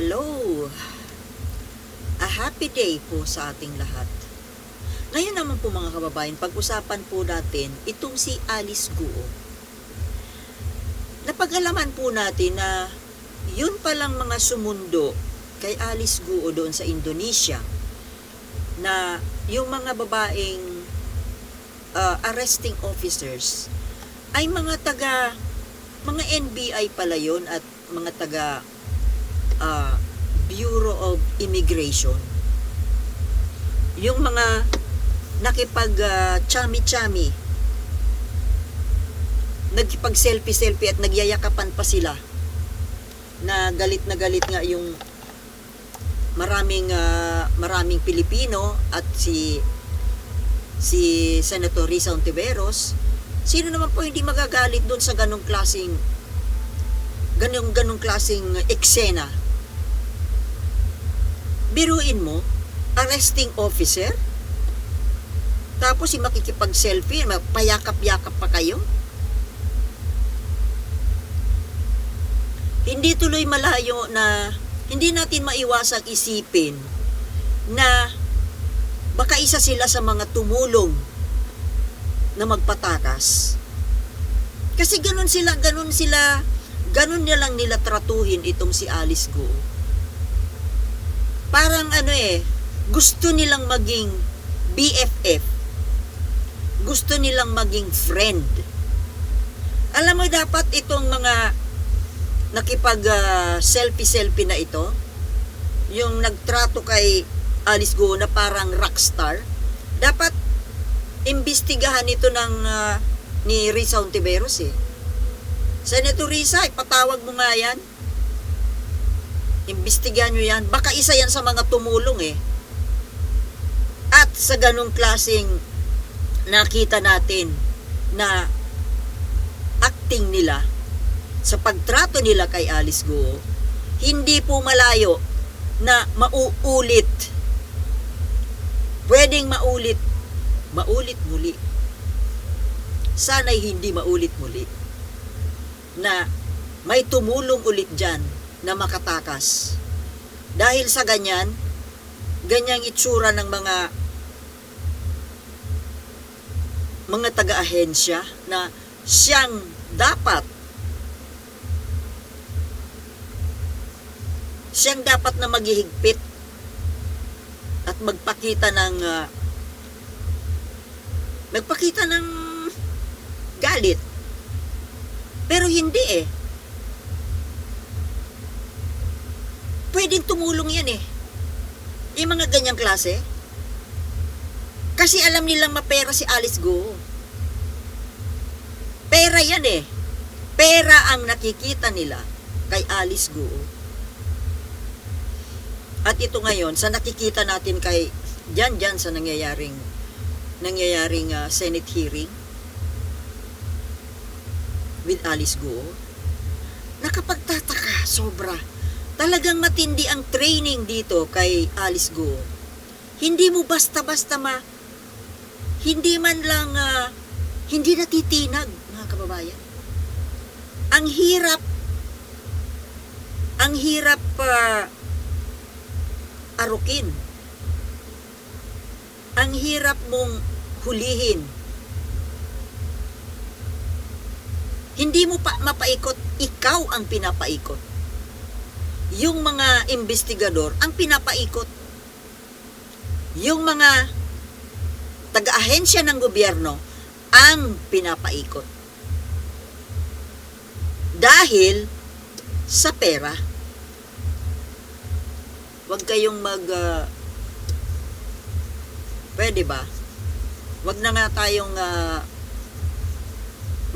Hello! A happy day po sa ating lahat. Ngayon naman po mga kababayan, pag-usapan po natin itong si Alice Guo. Napag-alaman po natin na yun palang mga sumundo kay Alice Guo doon sa Indonesia na yung mga babaeng uh, arresting officers ay mga taga mga NBI pala yun at mga taga uh, Bureau of Immigration. Yung mga nakipag uh, chami-chami, nagkipag selfie-selfie at nagyayakapan pa sila na galit na galit nga yung maraming uh, maraming Pilipino at si si Senator Risa Ontiveros sino naman po hindi magagalit doon sa ganong klasing ganong ganong klasing eksena biruin mo arresting officer tapos si makikipag selfie payakap-yakap pa kayo hindi tuloy malayo na hindi natin maiwasang isipin na baka isa sila sa mga tumulong na magpatakas. Kasi ganun sila, ganun sila, ganun na lang nila tratuhin itong si Alice Go. Parang ano eh, gusto nilang maging BFF. Gusto nilang maging friend. Alam mo dapat itong mga nakipag uh, selfie-selfie na ito, yung nagtrato kay Alice Go na parang rockstar, dapat imbestigahan ito ng uh, ni Risa Ontiveros eh. Senator Risa, ipatawag mo nga yan. Imbestigahan nyo yan. Baka isa yan sa mga tumulong eh. At sa ganong klaseng nakita natin na acting nila sa pagtrato nila kay Alice Guo, hindi po malayo na mauulit. Pwedeng maulit maulit muli. Sana'y hindi maulit muli. Na may tumulong ulit dyan na makatakas. Dahil sa ganyan, ganyang itsura ng mga mga taga-ahensya na siyang dapat siyang dapat na maghihigpit at magpakita ng uh, nagpakita ng galit. Pero hindi eh. Pwedeng tumulong yan eh. Yung mga ganyang klase. Kasi alam nilang mapera si Alice Go. Pera yan eh. Pera ang nakikita nila kay Alice Go. At ito ngayon, sa nakikita natin kay dyan dyan sa nangyayaring nangyayaring uh, Senate hearing with Alice Go, nakapagtataka sobra. Talagang matindi ang training dito kay Alice Go. Hindi mo basta-basta ma hindi man lang uh, hindi natitinag, mga kababayan. Ang hirap ang hirap uh, arukin. Ang hirap mong hulihin. Hindi mo pa mapaikot, ikaw ang pinapaikot. Yung mga investigador ang pinapaikot. Yung mga taga-ahensya ng gobyerno ang pinapaikot. Dahil sa pera. Huwag kayong mag uh, Pwede ba? wag na nga tayong uh,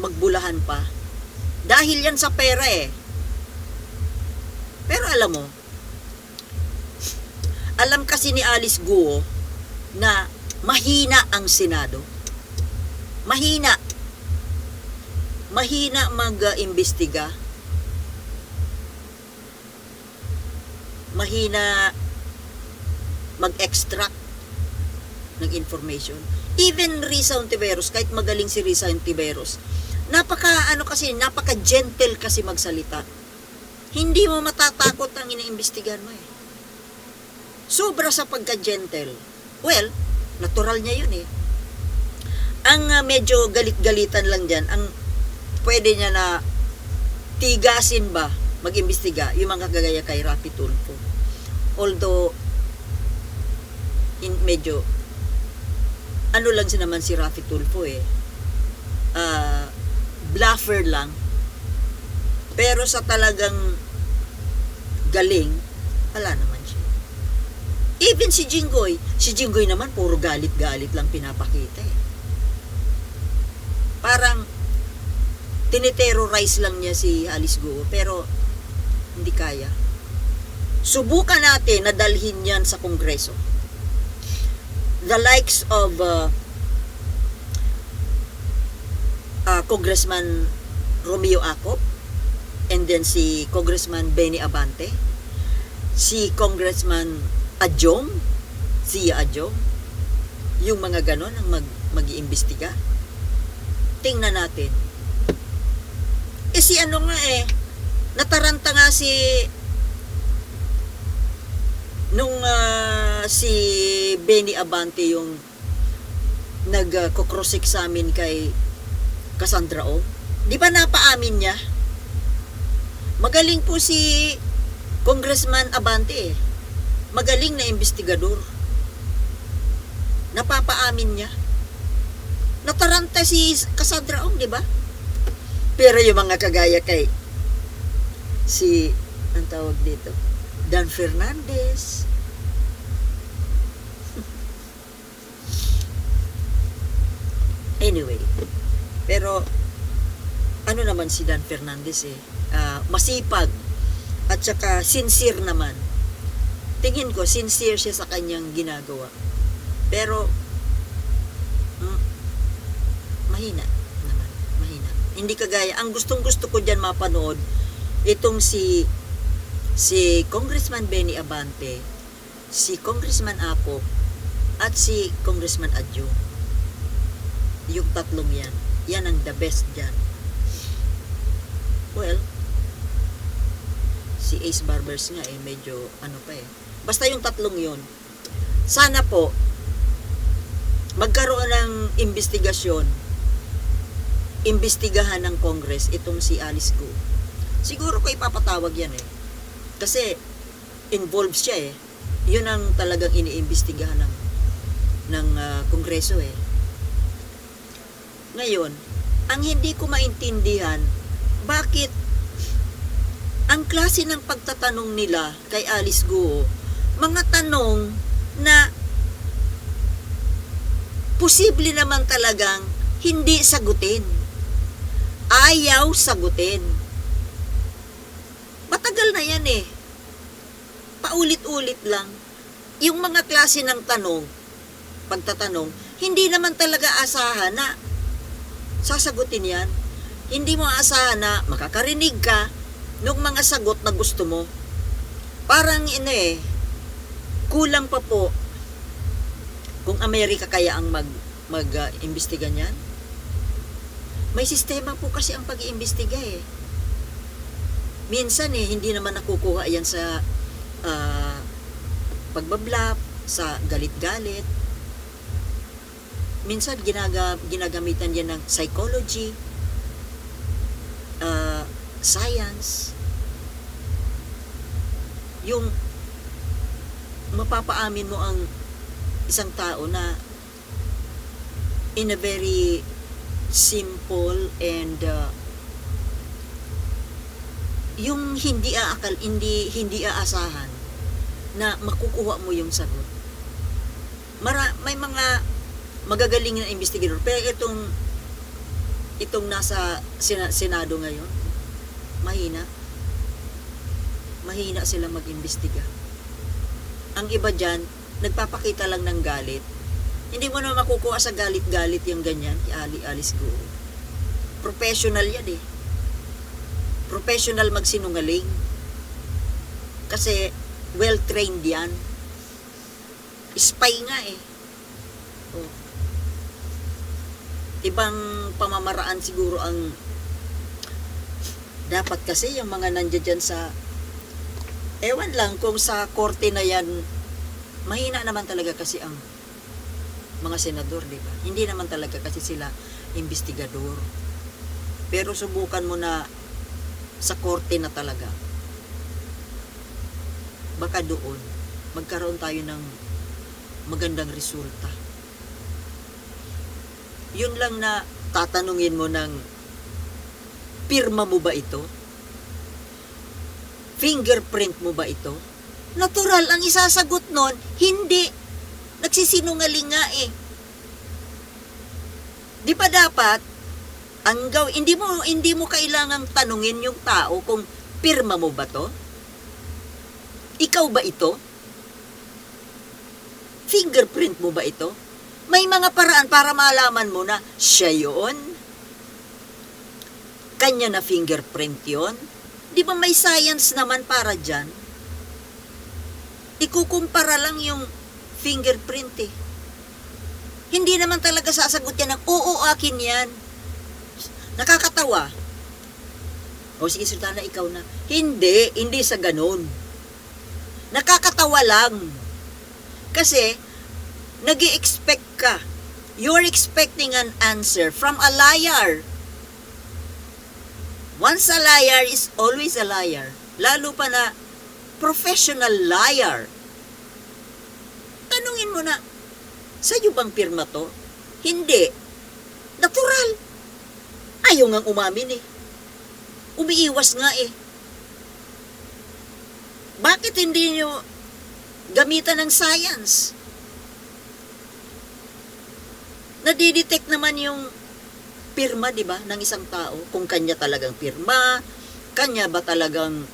magbulahan pa. Dahil yan sa pera eh. Pero alam mo, alam kasi ni Alice Guo na mahina ang Senado. Mahina. Mahina mag-imbestiga. Mahina mag-extract ng information even Risa Ontiveros, kahit magaling si Risa Ontiveros, napaka, ano kasi, napaka gentle kasi magsalita. Hindi mo matatakot ang iniimbestigahan mo eh. Sobra sa pagka-gentle. Well, natural niya yun eh. Ang ah, medyo galit-galitan lang dyan, ang pwede niya na tigasin ba, mag-imbestiga, yung mga kagaya kay Rapi Tulfo. Although, in, medyo, ano lang si naman si Rafi Tulfo eh, ah, bluffer lang. Pero sa talagang galing, wala naman siya. Even si Jinggoy, si Jinggoy naman puro galit-galit lang pinapakita eh. Parang tiniterrorize lang niya si Alice Guo, pero hindi kaya. Subukan natin na dalhin yan sa Kongreso. The likes of uh, uh, Congressman Romeo Acop, and then si Congressman Benny Abante, si Congressman Adjong, si Adjong, yung mga ganon ang mag, mag-iimbestiga. Tingnan natin. Eh si ano nga eh, nataranta nga si nung ah, si Benny Abante yung nag-cross examine kay Cassandra O. Di ba napaamin niya? Magaling po si Congressman Abante eh. Magaling na investigador. Napapaamin niya. Nataranta si Cassandra Ong, di ba? Pero yung mga kagaya kay si, ang tawag dito, Dan Fernandez. anyway, pero ano naman si Dan Fernandez eh, ah, masipag at saka sincere naman. Tingin ko, sincere siya sa kanyang ginagawa. Pero, mm, mahina naman. Mahina. Hindi kagaya, ang gustong gusto ko dyan mapanood, itong si si Congressman Benny Abante, si Congressman Apo, at si Congressman Adjo. Yung tatlong yan. Yan ang the best dyan. Well, si Ace Barbers nga eh, medyo ano pa eh. Basta yung tatlong yun. Sana po, magkaroon ng investigasyon, imbestigahan ng Congress itong si Alice Go. Siguro ko ipapatawag yan eh. Kasi involved siya eh. Yun ang talagang iniimbestigahan ng ng ah, Kongreso eh. Ngayon, ang hindi ko maintindihan, bakit ang klase ng pagtatanong nila kay Alice Guo, mga tanong na posible naman talagang hindi sagutin. Ayaw sagutin. Matagal na yan eh. Paulit-ulit lang. Yung mga klase ng tanong, pagtatanong, hindi naman talaga asahan na sasagutin yan. Hindi mo asahan na makakarinig ka ng mga sagot na gusto mo. Parang ino eh, kulang pa po kung Amerika kaya ang mag mag-imbestiga niyan. May sistema po kasi ang pag-iimbestiga eh. Minsan eh, hindi naman nakukuha yan sa ah, pagbablap, sa galit-galit. Minsan ginaga, ginagamitan yan ng psychology, science, yung mapapaamin mo ang isang tao na in a very simple and uh, yung hindi aakal, hindi hindi aasahan na makukuha mo yung sagot. Mara, may mga magagaling na investigador pero itong itong nasa sena, Senado ngayon mahina mahina sila mag-imbestiga. Ang iba dyan, nagpapakita lang ng galit. Hindi mo na makukuha sa galit-galit yung ganyan, kay Ali Alice Go. Professional yan eh. Professional magsinungaling. Kasi well-trained yan. Spy nga eh. Oh. Ibang pamamaraan siguro ang dapat kasi yung mga nandiyan dyan sa Ewan lang kung sa korte na yan, mahina naman talaga kasi ang mga senador, di ba? Hindi naman talaga kasi sila investigador. Pero subukan mo na sa korte na talaga. Baka doon, magkaroon tayo ng magandang resulta. Yun lang na tatanungin mo ng pirma mo ba ito? Fingerprint mo ba ito? Natural, ang isasagot nun, hindi. Nagsisinungaling nga eh. Di ba dapat, ang gaw, hindi mo, hindi mo kailangang tanungin yung tao kung pirma mo ba to? Ikaw ba ito? Fingerprint mo ba ito? May mga paraan para malaman mo na siya yun. Kanya na fingerprint yon. Di ba may science naman para dyan? Ikukumpara lang yung fingerprint eh. Hindi naman talaga sasagot yan ng, oo, akin yan. Nakakatawa. O sige, Sultana, ikaw na. Hindi, hindi sa ganun. Nakakatawa lang. Kasi, nag expect ka. You're expecting an answer from a liar. Once a liar is always a liar. Lalo pa na professional liar. Tanungin mo na, sa'yo bang pirma to? Hindi. Natural. Ayaw ngang umamin eh. Umiiwas nga eh. Bakit hindi nyo gamitan ng science? Nadidetect naman yung pirma, di ba, ng isang tao. Kung kanya talagang pirma, kanya ba talagang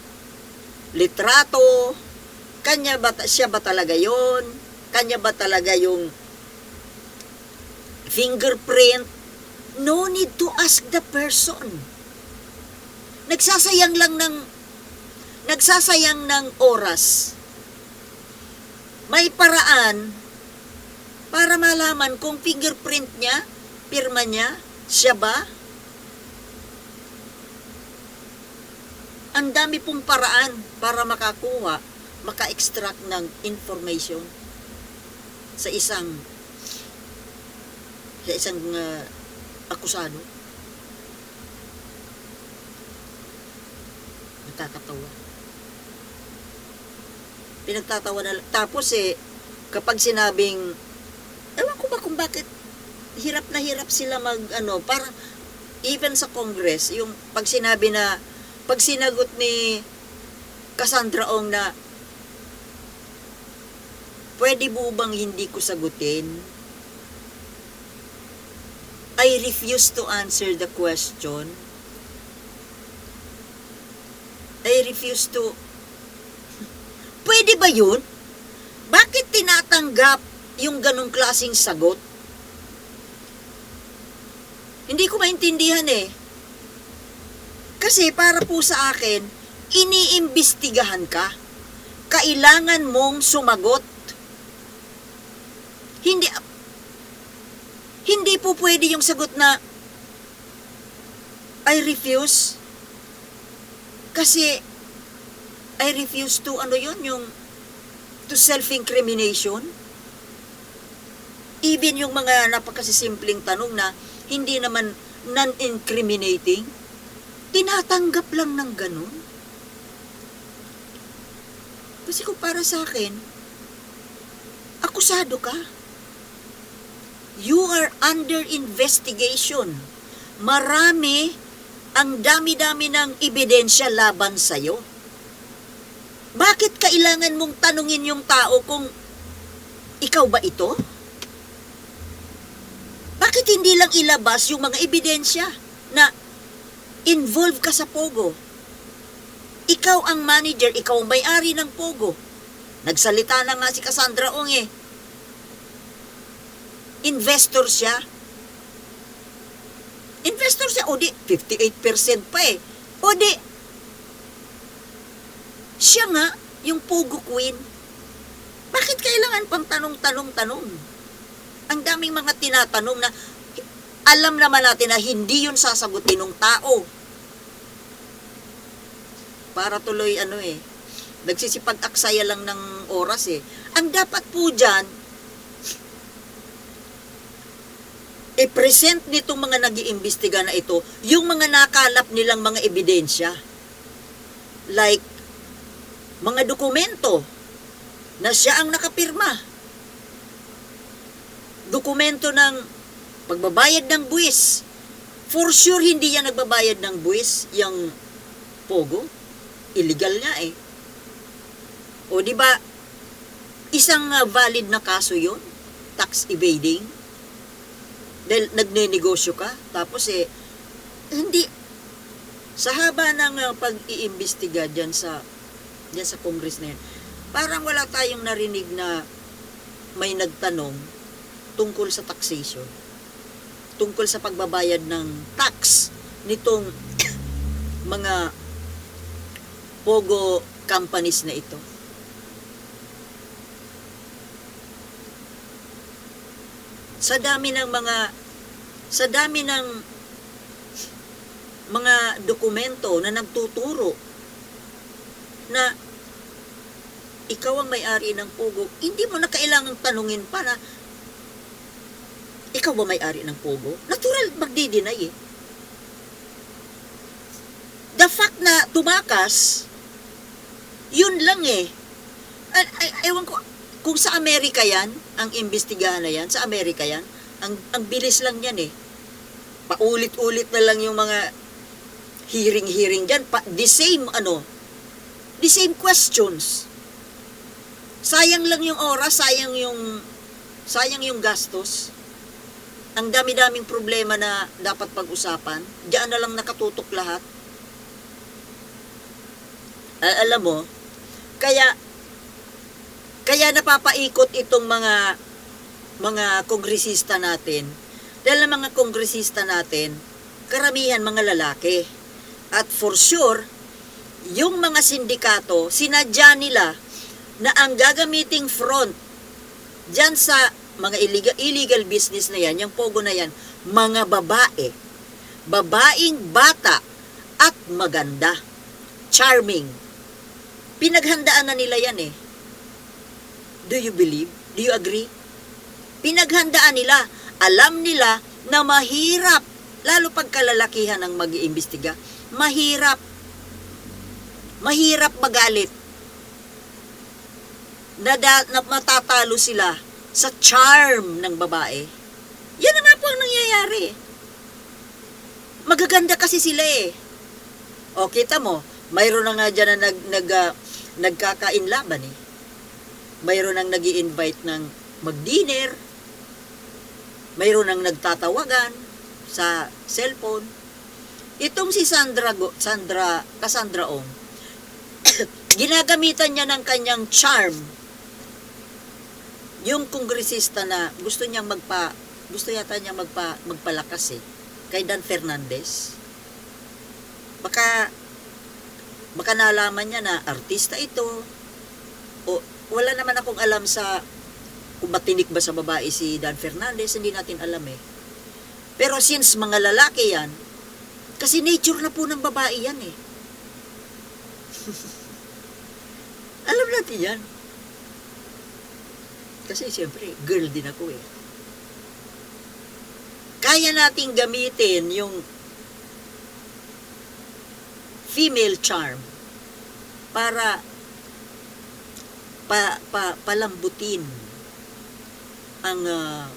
litrato, kanya ba, siya ba talaga yon kanya ba talaga yung fingerprint, no need to ask the person. Nagsasayang lang ng nagsasayang ng oras. May paraan para malaman kung fingerprint niya, pirma niya, siya ba? Ang dami pong paraan para makakuha, maka-extract ng information sa isang sa isang uh, akusado. Nakakatawa. Pinagtatawa na Tapos eh, kapag sinabing, ewan ko ba kung bakit hirap na hirap sila mag, ano, para even sa Congress, yung pag sinabi na, pag sinagot ni Cassandra Ong na, pwede mo bang hindi ko sagutin? I refuse to answer the question. I refuse to... Pwede ba yun? Bakit tinatanggap yung ganong klasing sagot? Hindi ko maintindihan eh. Kasi para po sa akin, iniimbestigahan ka. Kailangan mong sumagot. Hindi, hindi po pwede yung sagot na I refuse. Kasi I refuse to ano yun yung to self-incrimination. Even yung mga napakasisimpleng tanong na hindi naman non-incriminating, tinatanggap lang ng ganun. Kasi kung para sa akin, akusado ka. You are under investigation. Marami ang dami-dami ng ebidensya laban sa'yo. Bakit kailangan mong tanungin yung tao kung ikaw ba ito? Bakit hindi lang ilabas yung mga ebidensya na involved ka sa Pogo? Ikaw ang manager, ikaw ang may-ari ng Pogo. Nagsalita na nga si Cassandra Ong eh. Investor siya. Investor siya, o di, 58% pa eh. O di, siya nga, yung Pogo Queen. Bakit kailangan pang tanong-tanong-tanong? Ang daming mga tinatanong na alam naman natin na hindi yun sasagutin ng tao. Para tuloy ano eh, Nagsisipag-aksaya lang ng oras eh. Ang dapat po dyan, i-present nitong mga nag iimbestiga na ito, yung mga nakalap nilang mga ebidensya. Like, mga dokumento na siya ang nakapirma. Dokumento ng pagbabayad ng buwis. For sure, hindi yan nagbabayad ng buwis, yung Pogo. Illegal nga eh. O di ba isang uh, valid na kaso 'yon, tax evading. Dahil nagnenegosyo ka, tapos eh hindi sa haba ng uh, pag-iimbestiga diyan sa diyan sa Congress na yan, parang wala tayong narinig na may nagtanong tungkol sa taxation. Tungkol sa pagbabayad ng tax nitong mga pogo companies na ito. Sa dami ng mga sa dami ng mga dokumento na nagtuturo na ikaw ang may-ari ng Pogo, hindi mo na kailangang tanungin pa na ikaw ba may-ari ng Pogo? Natural magdi-deny eh. The fact na tumakas, yun lang eh. Ay, ay, ewan ko, kung sa Amerika yan, ang imbestigahan na yan, sa Amerika yan, ang, ang bilis lang yan eh. Paulit-ulit na lang yung mga hearing-hearing dyan. Pa, the same, ano, the same questions. Sayang lang yung oras, sayang yung, sayang yung gastos. Ang dami-daming problema na dapat pag-usapan. Diyan na lang nakatutok lahat. Al- alam mo, kaya kaya napapaikot itong mga mga kongresista natin. Dahil ang mga kongresista natin, karamihan mga lalaki. At for sure, yung mga sindikato, sinadya nila na ang gagamiting front dyan sa mga illegal, illegal business na yan, yung pogo na yan, mga babae. Babaeng bata at maganda. Charming. Pinaghandaan na nila yan eh. Do you believe? Do you agree? Pinaghandaan nila. Alam nila na mahirap, lalo pag kalalakihan ang mag-iimbestiga, mahirap. Mahirap magalit. Na, na matatalo sila sa charm ng babae. Yan na nga po ang nangyayari. Magaganda kasi sila eh. O, kita mo, mayroon na nga dyan na nag, nag, ah, nagkakainlaban eh. Mayroon nang nag invite ng mag-dinner. Mayroon nang nagtatawagan sa cellphone. Itong si Sandra, Sandra, Cassandra Ong, ginagamitan niya ng kanyang charm yung kongresista na gusto niyang magpa gusto yata niya magpa magpalakas eh kay Dan Fernandez. Baka baka nalaman niya na artista ito o wala naman akong alam sa kung matinik ba sa babae si Dan Fernandez hindi natin alam eh. Pero since mga lalaki yan kasi nature na po ng babae yan eh. Alam natin yan kasi siyempre, girl din ako eh. Kaya nating gamitin yung female charm para pa, pa, palambutin ang ah,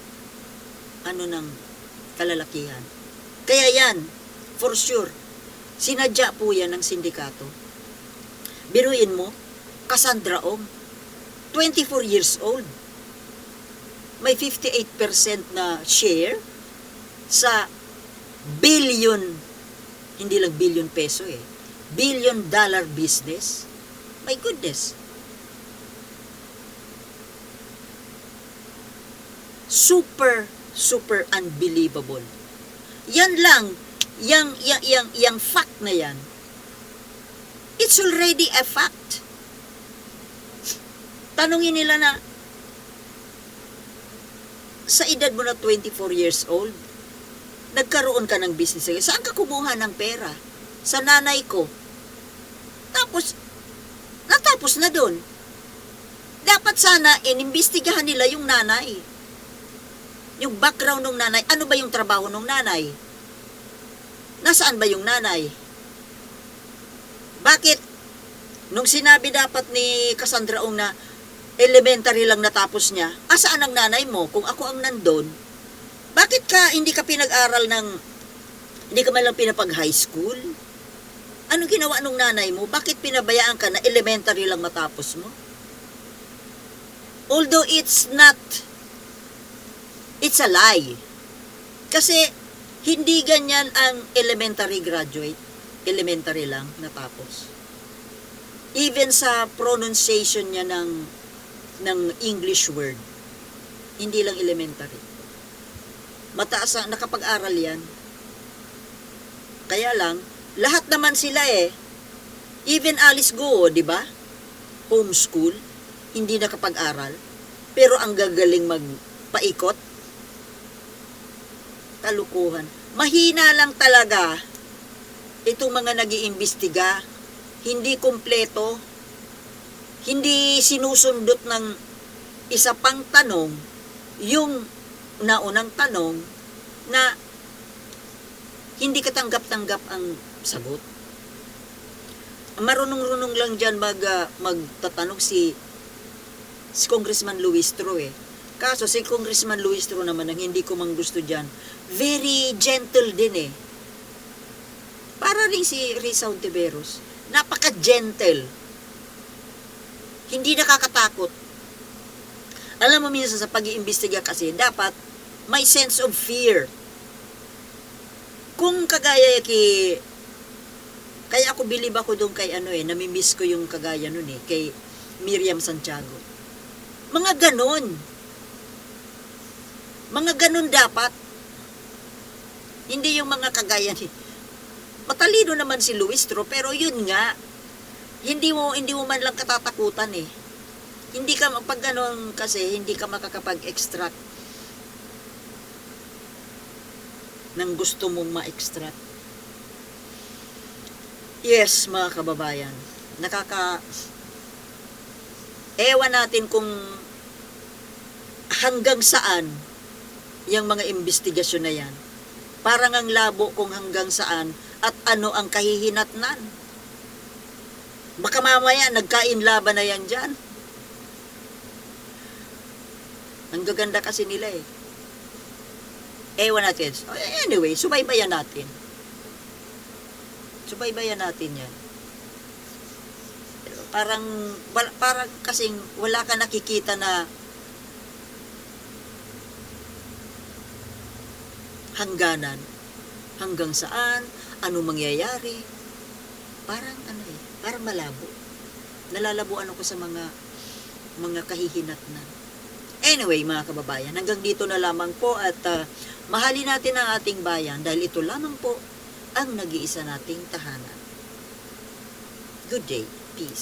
ano ng kalalakihan. Kaya yan, for sure, sinadya po yan ng sindikato. Biruin mo, Cassandra Ong, 24 years old may 58% na share sa billion, hindi lang billion peso eh, billion dollar business. My goodness. Super, super unbelievable. Yan lang, yang, yang, yang, yang fact na yan, it's already a fact. Tanungin nila na, sa edad mo na 24 years old, nagkaroon ka ng business. Saan ka kumuha ng pera? Sa nanay ko. Tapos, natapos Tapos na doon. Dapat sana inimbestigahan nila yung nanay. Yung background ng nanay. Ano ba yung trabaho ng nanay? Nasaan ba yung nanay? Bakit? Nung sinabi dapat ni Cassandra Ong na elementary lang natapos niya, asaan ang nanay mo kung ako ang nandun? Bakit ka hindi ka pinag-aral ng hindi ka man lang pinapag high school? Anong ginawa nung nanay mo? Bakit pinabayaan ka na elementary lang matapos mo? Although it's not it's a lie. Kasi hindi ganyan ang elementary graduate. Elementary lang natapos. Even sa pronunciation niya ng ng English word. Hindi lang elementary. Mataas ang nakapag-aral yan. Kaya lang, lahat naman sila eh. Even Alice Go, di ba? Homeschool, hindi nakapag-aral. Pero ang gagaling magpaikot. Kalukuhan. Mahina lang talaga itong mga nag iimbestiga Hindi kompleto. Hindi sinusundot ng isa pang tanong yung naunang tanong na hindi katanggap-tanggap ang sagot. Marunong-runong lang dyan mag, ah, magtatanong si, si Congressman Luis Tro eh. Kaso si Congressman Luis Tro naman ang hindi ko mang gusto dyan, very gentle din eh. Para rin si Risa Ontiveros, napaka-gentle. Hindi nakakatakot. Alam mo minsan sa pag-iimbestiga kasi, dapat may sense of fear. Kung kagaya ki kaya ako bilib ako doon kay ano eh, namimiss ko yung kagaya nun eh, kay Miriam Santiago. Mga ganon. Mga ganon dapat. Hindi yung mga kagaya ni Matalino naman si Luis Tro, pero yun nga, hindi mo hindi mo man lang katatakutan eh. Hindi ka pag ganon kasi hindi ka makakapag-extract ng gusto mong ma-extract. Yes, mga kababayan. Nakaka ewan natin kung hanggang saan yung mga investigasyon na yan. Parang ang labo kung hanggang saan at ano ang kahihinatnan. Baka mamaya nagkain laban na yan dyan. Ang gaganda kasi nila eh. Ewan natin. Anyway, subaybayan natin. Subaybayan natin yan. Parang, wal- parang kasing wala ka nakikita na hangganan. Hanggang saan, ano mangyayari. Parang ano eh, parang malabo. Nalalabuan ako sa mga mga kahihinatnan. Anyway, mga kababayan, hanggang dito na lamang po at ah, mahalin natin ang ating bayan dahil ito lamang po ang nag-iisa nating tahanan. Good day. Peace.